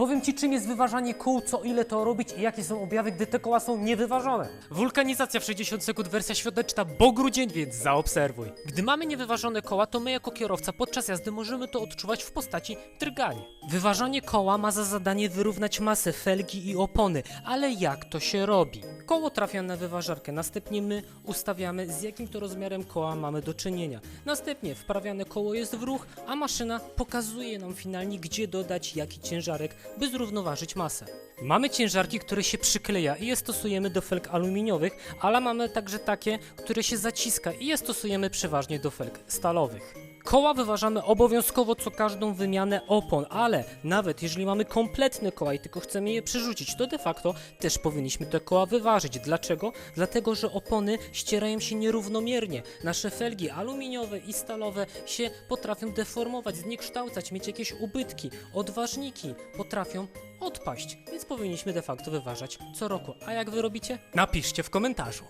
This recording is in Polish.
Powiem Ci, czym jest wyważanie kół, co ile to robić i jakie są objawy, gdy te koła są niewyważone. Wulkanizacja w 60 sekund, wersja świąteczna, bo grudzień, więc zaobserwuj. Gdy mamy niewyważone koła, to my jako kierowca podczas jazdy możemy to odczuwać w postaci drgania. Wyważanie koła ma za zadanie wyrównać masę felgi i opony, ale jak to się robi? Koło trafia na wyważarkę, następnie my ustawiamy z jakim to rozmiarem koła mamy do czynienia. Następnie wprawiane koło jest w ruch, a maszyna pokazuje nam finalnie gdzie dodać jaki ciężarek, by zrównoważyć masę. Mamy ciężarki, które się przykleja i je stosujemy do felg aluminiowych, ale mamy także takie, które się zaciska i je stosujemy przeważnie do felg stalowych. Koła wyważamy obowiązkowo co każdą wymianę opon, ale nawet jeżeli mamy kompletne koła i tylko chcemy je przerzucić, to de facto też powinniśmy te koła wyważyć. Dlaczego? Dlatego, że opony ścierają się nierównomiernie. Nasze felgi aluminiowe i stalowe się potrafią deformować, zniekształcać, mieć jakieś ubytki. Odważniki potrafią odpaść, więc powinniśmy de facto wyważać co roku. A jak wy robicie? Napiszcie w komentarzu.